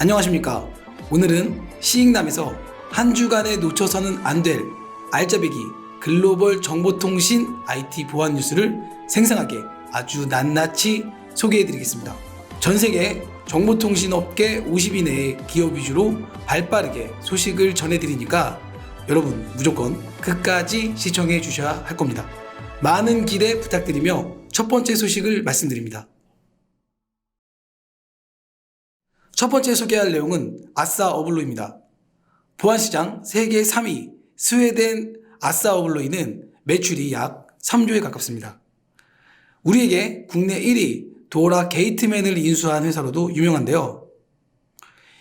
안녕하십니까. 오늘은 시익남에서 한 주간에 놓쳐서는 안 될 알짜배기 글로벌 정보통신 IT 보안 뉴스를 생생하게 아주 낱낱이 소개해 드리겠습니다. 전 세계 정보통신 업계 50위 내의 기업 위주로 발 빠르게 소식을 전해 드리니까 여러분 무조건 끝까지 시청해 주셔야 할 겁니다. 많은 기대 부탁드리며 첫 번째 소식을 말씀드립니다. 첫 번째 소개할 내용은 아싸 어블로입니다. 보안시장 세계 3위 스웨덴 아싸 어블로이는 매출이 약 3조에 가깝습니다. 우리에게 국내 1위 도라 게이트맨을 인수한 회사로도 유명한데요.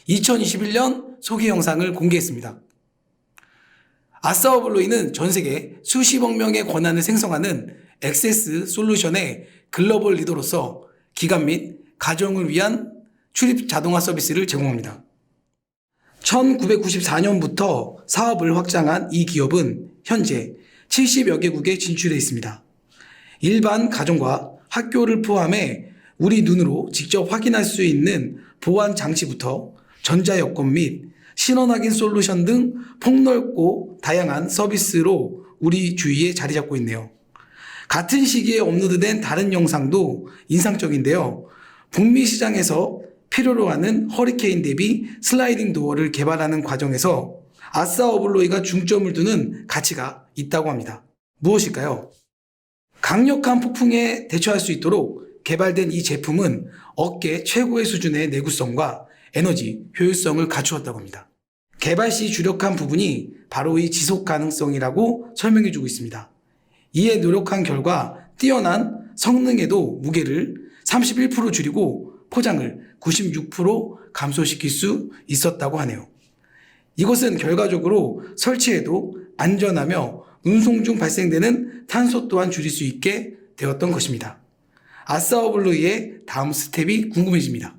2021년 소개 영상을 공개했습니다. 아싸 어블로이는 전 세계 수십억 명의 권한을 생성하는 액세스 솔루션의 글로벌 리더로서 기관 및 가정을 위한 출입 자동화 서비스를 제공합니다. 1994년부터 사업을 확장한 이 기업은 현재 70여 개국에 진출해 있습니다. 일반 가정과 학교를 포함해 우리 눈으로 직접 확인할 수 있는 보안 장치부터 전자여권 및 신원 확인 솔루션 등 폭넓고 다양한 서비스로 우리 주위에 자리 잡고 있네요. 같은 시기에 업로드된 다른 영상도 인상적인데요. 북미 시장에서 필요로 하는 허리케인 대비 슬라이딩 도어를 개발하는 과정에서 아싸 어블로이가 중점을 두는 가치가 있다고 합니다. 무엇일까요? 강력한 폭풍에 대처할 수 있도록 개발된 이 제품은 업계 최고의 수준의 내구성과 에너지 효율성을 갖추었다고 합니다. 개발 시 주력한 부분이 바로 이 지속 가능성이라고 설명해 주고 있습니다. 이에 노력한 결과 뛰어난 성능에도 무게를 31% 줄이고 포장을 96% 감소시킬 수 있었다고 하네요. 이것은 결과적으로 설치에도 안전하며 운송 중 발생되는 탄소 또한 줄일 수 있게 되었던 것입니다. 아싸 어블로이의 다음 스텝이 궁금해집니다.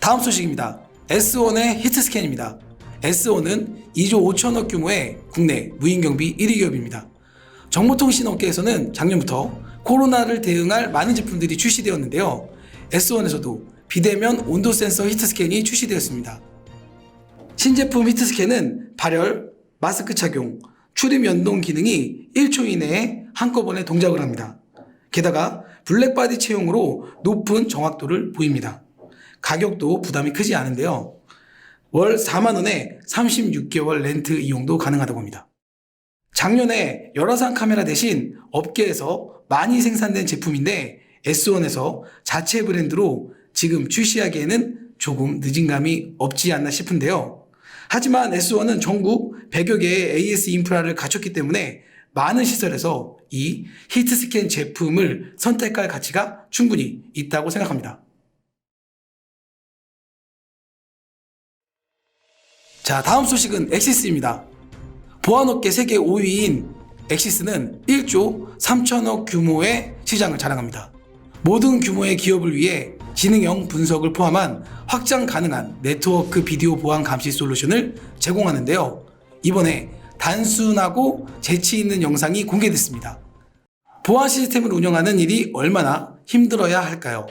다음 소식입니다. S1의 히트스캔입니다. S1은 2조 5천억 규모의 국내 무인경비 1위 기업입니다. 정보통신업계에서는 작년부터 코로나를 대응할 많은 제품들이 출시되었는데요. S1에서도 비대면 온도 센서 히트 스캔이 출시되었습니다. 신제품 히트 스캔은 발열, 마스크 착용, 출입 연동 기능이 1초 이내에 한꺼번에 동작을 합니다. 게다가 블랙바디 채용으로 높은 정확도를 보입니다. 가격도 부담이 크지 않은데요. 월 4만원에 36개월 렌트 이용도 가능하다고 합니다. 작년에 열화상 카메라 대신 업계에서 많이 생산된 제품인데 S1에서 자체 브랜드로 지금 출시하기에는 조금 늦은 감이 없지 않나 싶은데요. 하지만 S1은 전국 100여 개의 AS 인프라를 갖췄기 때문에 많은 시설에서 이 히트스캔 제품을 선택할 가치가 충분히 있다고 생각합니다. 자, 다음 소식은 엑시스입니다. 보안업계 세계 5위인 엑시스는 1조 3천억 규모의 시장을 자랑합니다. 모든 규모의 기업을 위해 지능형 분석을 포함한 확장 가능한 네트워크 비디오 보안 감시 솔루션을 제공하는데요. 이번에 단순하고 재치 있는 영상이 공개됐습니다. 보안 시스템을 운영하는 일이 얼마나 힘들어야 할까요?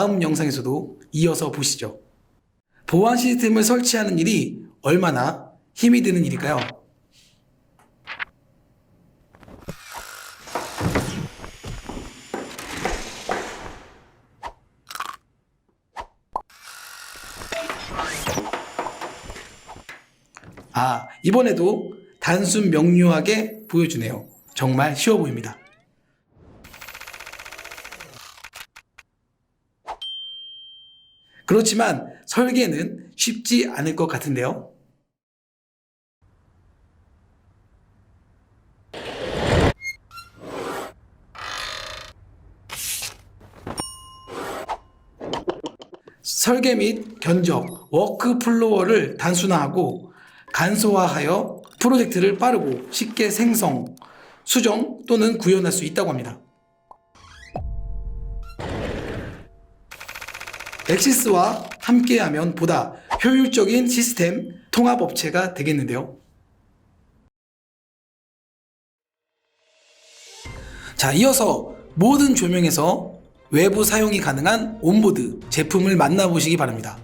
다음 영상에서도 이어서 보시죠. 보안 시스템을 설치하는 일이 얼마나 힘이 드는 일일까요? 아, 이번에도 단순 명료하게 보여주네요. 정말 쉬워 보입니다. 그렇지만 설계는 쉽지 않을 것 같은데요. 설계 및 견적, 워크플로어를 단순화하고 간소화하여 프로젝트를 빠르고 쉽게 생성, 수정 또는 구현할 수 있다고 합니다. 엑시스와 함께하면 보다 효율적인 시스템 통합 업체가 되겠는데요. 자, 이어서 모든 조명에서 외부 사용이 가능한 온보드 제품을 만나보시기 바랍니다.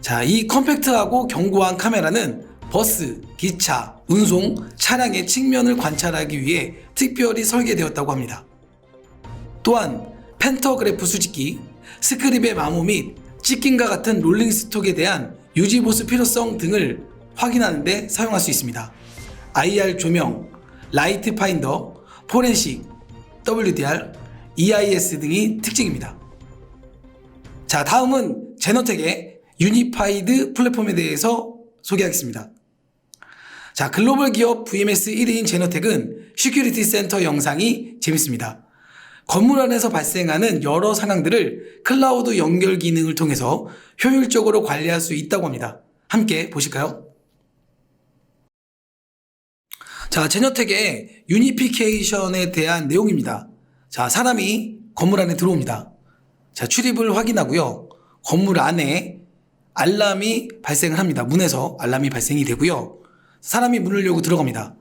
자, 이 컴팩트하고 견고한 카메라는 버스, 기차, 운송, 차량의 측면을 관찰하기 위해 특별히 설계되었다고 합니다. 또한 펜터그래프 수직기, 스크립의 마모 및 찍힌과 같은 롤링 스톡에 대한 유지 보수 필요성 등을 확인하는 데 사용할 수 있습니다. IR 조명, 라이트 파인더, 포렌식, WDR, EIS 등이 특징입니다. 자, 다음은 제너텍의 유니파이드 플랫폼에 대해서 소개하겠습니다. 자, 글로벌 기업 VMS 1위인 제너텍은 시큐리티 센터 영상이 재밌습니다. 건물 안에서 발생하는 여러 상황들을 클라우드 연결 기능을 통해서 효율적으로 관리할 수 있다고 합니다. 함께 보실까요? 자, 제너텍의 유니피케이션에 대한 내용입니다. 자, 사람이 건물 안에 들어옵니다. 자, 출입을 확인하고요. 건물 안에 알람이 발생을 합니다. 문에서 알람이 발생이 되고요. 사람이 문을 열고 들어갑니다.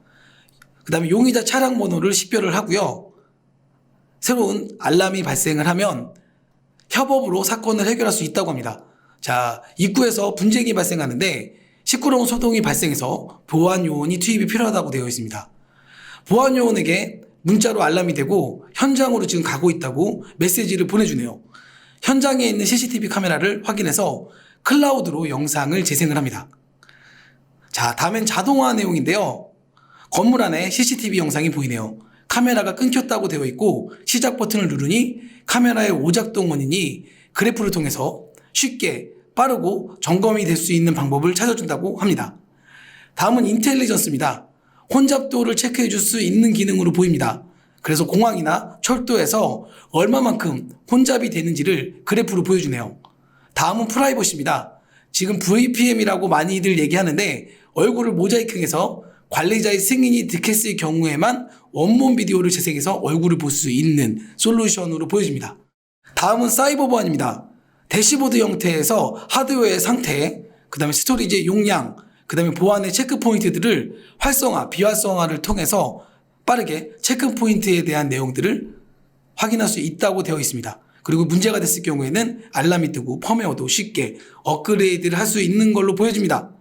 그 다음에 용의자 차량 번호를 식별을 하고요. 새로운 알람이 발생을 하면 협업으로 사건을 해결할 수 있다고 합니다. 자, 입구에서 분쟁이 발생하는데 시끄러운 소동이 발생해서 보안 요원이 투입이 필요하다고 되어 있습니다. 보안 요원에게 문자로 알람이 되고 현장으로 지금 가고 있다고 메시지를 보내주네요. 현장에 있는 CCTV 카메라를 확인해서 클라우드로 영상을 재생을 합니다. 자, 다음엔 자동화 내용인데요. 건물 안에 CCTV 영상이 보이네요. 카메라가 끊겼다고 되어 있고 시작 버튼을 누르니 카메라의 오작동 원인이 그래프를 통해서 쉽게 빠르고 점검이 될 수 있는 방법을 찾아준다고 합니다. 다음은 인텔리전스입니다. 혼잡도를 체크해 줄 수 있는 기능으로 보입니다. 그래서 공항이나 철도에서 얼마만큼 혼잡이 되는지를 그래프로 보여주네요. 다음은 프라이버시입니다. 지금 VPM이라고 많이들 얘기하는데 얼굴을 모자이킹해서 관리자의 승인이 득했을 경우에만 원본 비디오를 재생해서 얼굴을 볼 수 있는 솔루션으로 보여집니다. 다음은 사이버 보안입니다. 대시보드 형태에서 하드웨어의 상태, 그 다음에 스토리지의 용량, 그 다음에 보안의 체크 포인트들을 활성화, 비활성화를 통해서 빠르게 체크 포인트에 대한 내용들을 확인할 수 있다고 되어 있습니다. 그리고 문제가 됐을 경우에는 알람이 뜨고 펌웨어도 쉽게 업그레이드를 할 수 있는 걸로 보여집니다.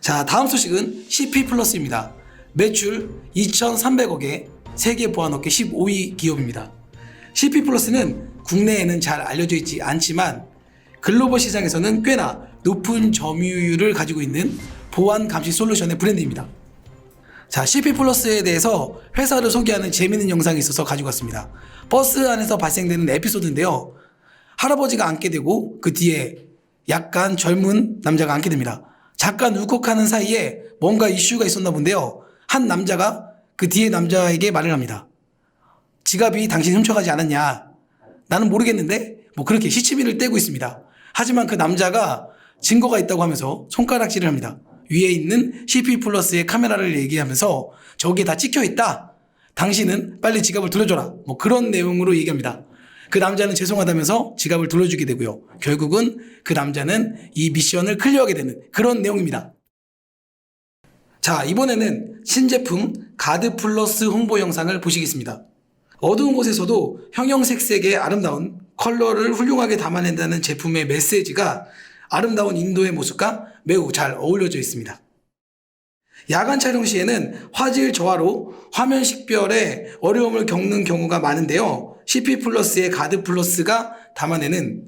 자, 다음 소식은 CP 플러스입니다. 매출 2,300억에 세계 보안업계 15위 기업입니다. CP 플러스는 국내에는 잘 알려져 있지 않지만 글로벌 시장에서는 꽤나 높은 점유율을 가지고 있는 보안 감시 솔루션의 브랜드입니다. 자, CP 플러스에 대해서 회사를 소개하는 재미있는 영상이 있어서 가지고 왔습니다. 버스 안에서 발생되는 에피소드인데요. 할아버지가 앉게 되고 그 뒤에 약간 젊은 남자가 앉게 됩니다. 잠깐 울컥하는 사이에 뭔가 이슈가 있었나 본데요. 한 남자가 그 뒤에 남자에게 말을 합니다. 지갑이 당신 훔쳐가지 않았냐? 나는 모르겠는데 뭐 그렇게 시치미를 떼고 있습니다. 하지만 그 남자가 증거가 있다고 하면서 손가락질을 합니다. 위에 있는 CP 플러스의 카메라를 얘기하면서 저기에 다 찍혀 있다. 당신은 빨리 지갑을 돌려줘라. 뭐 그런 내용으로 얘기합니다. 그 남자는 죄송하다면서 지갑을 돌려주게 되고요. 결국은 그 남자는 이 미션을 클리어하게 되는 그런 내용입니다. 자, 이번에는 신제품 가드 플러스 홍보 영상을 보시겠습니다. 어두운 곳에서도 형형색색의 아름다운 컬러를 훌륭하게 담아낸다는 제품의 메시지가 아름다운 인도의 모습과 매우 잘 어울려져 있습니다. 야간 촬영 시에는 화질 저하로 화면 식별에 어려움을 겪는 경우가 많은데요. CP 플러스의 가드 플러스가 담아내는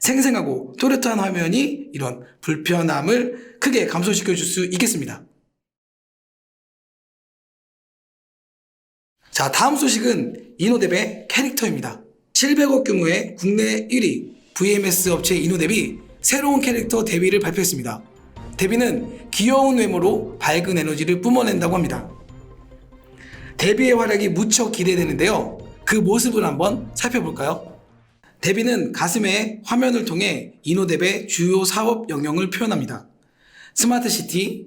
생생하고 또렷한 화면이 이런 불편함을 크게 감소시켜 줄 수 있겠습니다. 자, 다음 소식은 이노뎁의 캐릭터입니다. 700억 규모의 국내 1위 VMS 업체 이노뎁이 새로운 캐릭터 데뷔를 발표했습니다. 데뷔는 귀여운 외모로 밝은 에너지를 뿜어낸다고 합니다. 데뷔의 활약이 무척 기대되는데요. 그 모습을 한번 살펴볼까요? 데뷔는 가슴에 화면을 통해 이노뎁의 주요 사업 영역을 표현합니다. 스마트시티,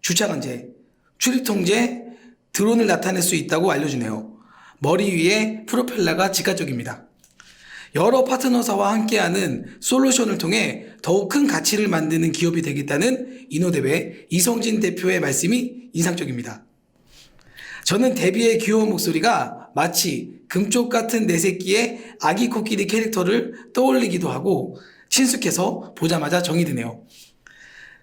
주차관제, 출입통제, 드론을 나타낼 수 있다고 알려주네요. 머리 위에 프로펠러가 직관적입니다. 여러 파트너사와 함께하는 솔루션을 통해 더욱 큰 가치를 만드는 기업이 되겠다는 이노뎁의 이성진 대표의 말씀이 인상적입니다. 저는 데뷔의 귀여운 목소리가 마치 금쪽 같은 내 새끼의 아기 코끼리 캐릭터를 떠올리기도 하고 친숙해서 보자마자 정이 드네요.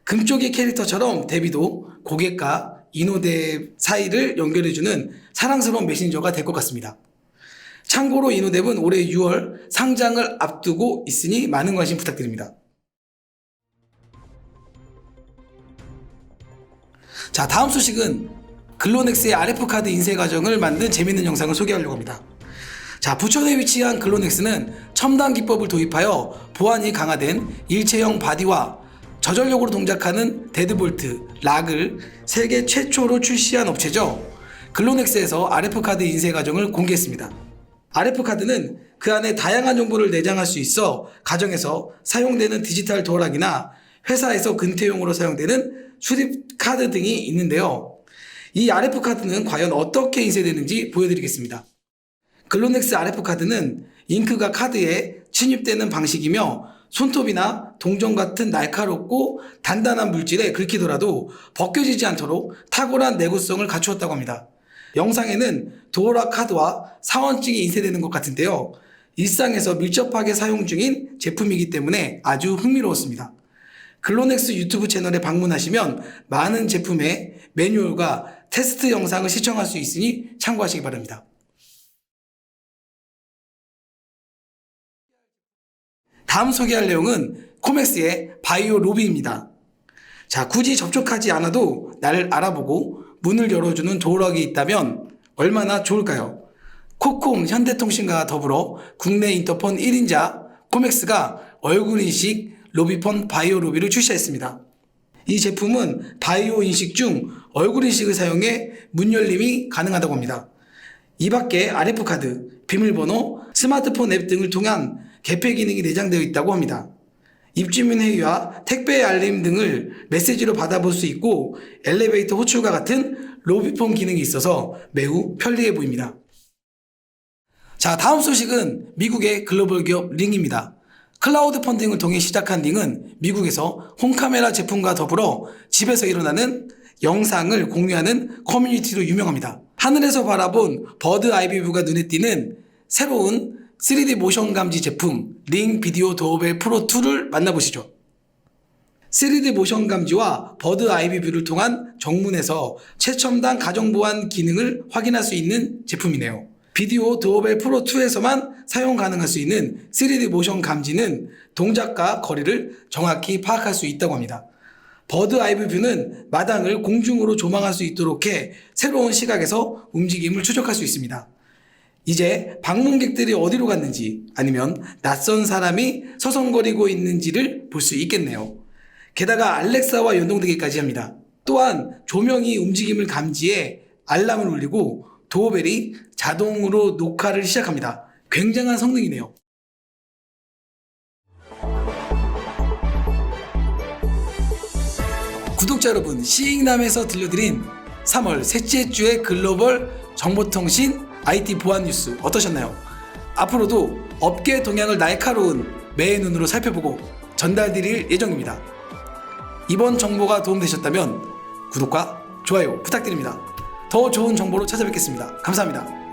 금쪽이 캐릭터처럼 데뷔도 고객과 이노뎁 사이를 연결해주는 사랑스러운 메신저가 될 것 같습니다. 참고로 이노뎁은 올해 6월 상장을 앞두고 있으니 많은 관심 부탁드립니다. 자, 다음 소식은 글로넥스의 RF카드 인쇄 과정을 만든 재밌는 영상을 소개하려고 합니다. 자, 부천에 위치한 글로넥스는 첨단 기법을 도입하여 보안이 강화된 일체형 바디와 저전력으로 동작하는 데드볼트, 락을 세계 최초로 출시한 업체죠. 글로넥스에서 RF카드 인쇄 과정을 공개했습니다. RF카드는 그 안에 다양한 정보를 내장할 수 있어 가정에서 사용되는 디지털 도어락이나 회사에서 근태용으로 사용되는 수립카드 등이 있는데요. 이 RF카드는 과연 어떻게 인쇄되는지 보여드리겠습니다. 글로넥스 RF카드는 잉크가 카드에 침입되는 방식이며 손톱이나 동전 같은 날카롭고 단단한 물질에 긁히더라도 벗겨지지 않도록 탁월한 내구성을 갖추었다고 합니다. 영상에는 도어락 카드와 사원증이 인쇄되는 것 같은데요. 일상에서 밀접하게 사용 중인 제품이기 때문에 아주 흥미로웠습니다. 글로넥스 유튜브 채널에 방문하시면 많은 제품의 매뉴얼과 테스트 영상을 시청할 수 있으니 참고하시기 바랍니다. 다음 소개할 내용은 코맥스의 바이오 로비입니다. 자, 굳이 접촉하지 않아도 나를 알아보고 문을 열어주는 도어락이 있다면 얼마나 좋을까요? 코콤 현대통신과 더불어 국내 인터폰 1인자 코맥스가 얼굴 인식 로비폰 바이오 로비를 출시했습니다. 이 제품은 바이오 인식 중 얼굴 인식을 사용해 문 열림이 가능하다고 합니다. 이 밖에 RF카드, 비밀번호, 스마트폰 앱 등을 통한 개폐 기능이 내장되어 있다고 합니다. 입주민 회의와 택배 알림 등을 메시지로 받아볼 수 있고 엘리베이터 호출과 같은 로비폰 기능이 있어서 매우 편리해 보입니다. 자, 다음 소식은 미국의 글로벌 기업 링입니다. 클라우드 펀딩을 통해 시작한 링은 미국에서 홈카메라 제품과 더불어 집에서 일어나는 영상을 공유하는 커뮤니티로 유명합니다. 하늘에서 바라본 버드 아이비뷰가 눈에 띄는 새로운 3D 모션 감지 제품 링 비디오 도어벨 프로 2를 만나보시죠. 3D 모션 감지와 버드 아이비 뷰를 통한 정문에서 최첨단 가정 보안 기능을 확인할 수 있는 제품이네요. 비디오 도어벨 프로 2에서만 사용 가능할 수 있는 3D 모션 감지는 동작과 거리를 정확히 파악할 수 있다고 합니다. 버드 아이비 뷰는 마당을 공중으로 조망할 수 있도록 해 새로운 시각에서 움직임을 추적할 수 있습니다. 이제 방문객들이 어디로 갔는지 아니면 낯선 사람이 서성거리고 있는지를 볼 수 있겠네요. 게다가 알렉사와 연동되기까지 합니다. 또한 조명이 움직임을 감지해 알람을 울리고 도어벨이 자동으로 녹화를 시작합니다. 굉장한 성능이네요. 구독자 여러분, 시익남에서 들려드린 3월 셋째 주의 글로벌 정보통신 IT 보안 뉴스 어떠셨나요? 앞으로도 업계 동향을 날카로운 매의 눈으로 살펴보고 전달드릴 예정입니다. 이번 정보가 도움되셨다면 구독과 좋아요 부탁드립니다. 더 좋은 정보로 찾아뵙겠습니다. 감사합니다.